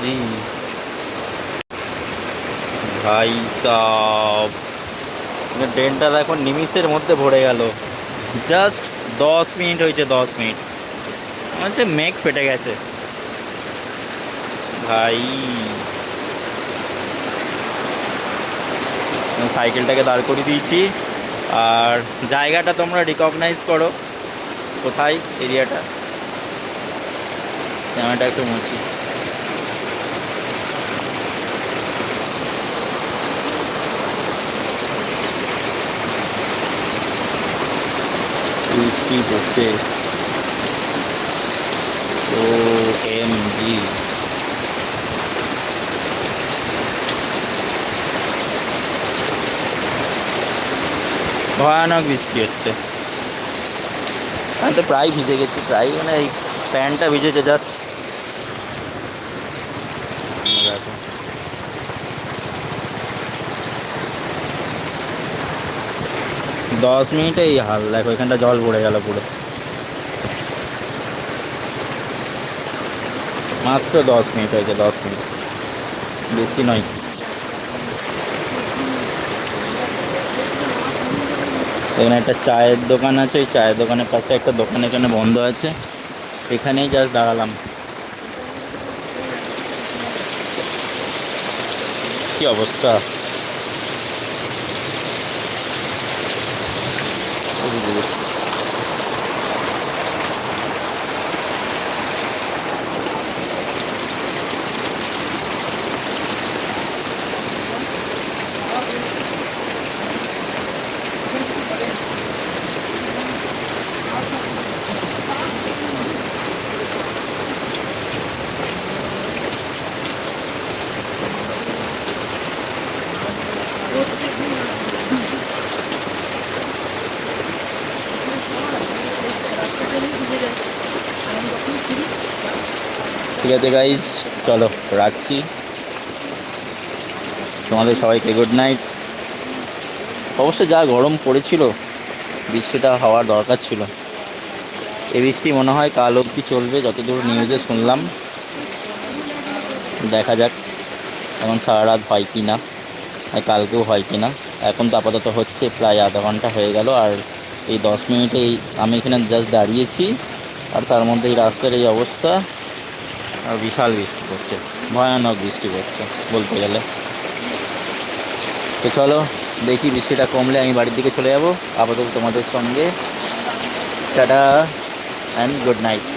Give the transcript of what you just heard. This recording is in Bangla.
জি ভাই সাব। ট্রেনটা দেখো নিমিষের মধ্যে ভরে গেল। জাস্ট দশ মিনিট হয়েছে, দশ মিনিট। মনে হচ্ছে মেঘ ফেটে গেছে। ভাই। সাইকেলটাকে দাঁড় করিয়ে দিয়েছি। আর জায়গাটা তোমরা রিকগনাইজ করো। কোথায়? এরিয়াটা। ক্যামেরাটা একটু মুছি। বৃষ্টি পড়ছে ও এম জি ভয়ানক বৃষ্টি হচ্ছে। আমি তো প্রায় ভিজে গেছি, প্রায় মানে এই প্যান্টটা ভিজেছে জাস্ট দশ মিনিটে এই হাল, দেখো এখানটা জল পড়ে গেল পুরো। মাত্র দশ মিনিট হয়েছে, দশ মিনিট। বেশি নয়। এখানে একটা চায়ের দোকান আছে, ওই চায়ের দোকানের পাশে একটা দোকান এখানে বন্ধ আছে। এখানেই জাস্ট দাঁড়ালাম। কি অবস্থা? বুঝে গেছি ঠিক আছে গাইজ চলো, রাখছি। তোমাদের সবাইকে গুড নাইট অবশ্য যা গরম পড়েছিল, বৃষ্টিটা হওয়ার দরকার ছিল। এই বৃষ্টি মনে হয় কাল অবধি চলবে, যতদূর নিউজে শুনলাম। দেখা যাক, এখন সারা রাত হয় কি না আর কালকেও হয় কি না এখন তো আপাতত হচ্ছে, প্রায় আধা ঘণ্টা হয়ে গেল, আর এই দশ মিনিটেই আমি এখানে জাস্ট দাঁড়িয়েছি। আর তার মধ্যে এই রাস্তার এই অবস্থা। বিশাল বৃষ্টি পড়ছে, ভয়ানক বৃষ্টি পড়ছে বলতে গেলে। তো চলো দেখি বৃষ্টিটা কমলে আমি বাড়ির দিকে চলে যাব। আপাতত তোমাদের সঙ্গে। Tata and good night